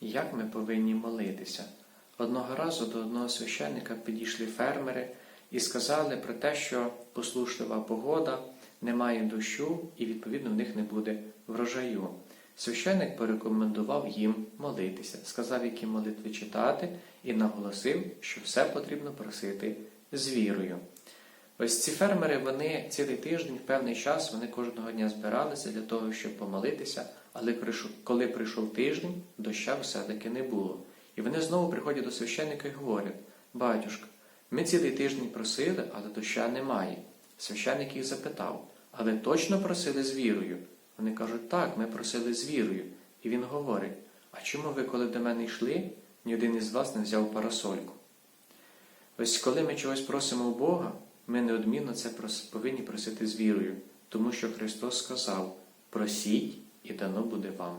як ми повинні молитися. Одного разу до одного священника підійшли фермери і сказали про те, що послушлива погода, немає дощу і, відповідно, в них не буде врожаю. Священник порекомендував їм молитися, сказав, які молитви читати, і наголосив, що все потрібно просити з вірою. Ось ці фермери, вони цілий тиждень, певний час, вони кожного дня збиралися для того, щоб помолитися, але коли прийшов тиждень, доща все-таки не було. І вони знову приходять до священника і говорять: Батюшка, ми цілий тиждень просили, але доща немає. Священник їх запитав, а ви точно просили з вірою? Вони кажуть, так, ми просили з вірою. І він говорить: А чому ви, коли до мене йшли, ні один із вас не взяв парасольку? Ось коли ми чогось просимо у Бога, ми неодмінно це повинні просити з вірою, тому що Христос сказав: просіть і дано буде вам.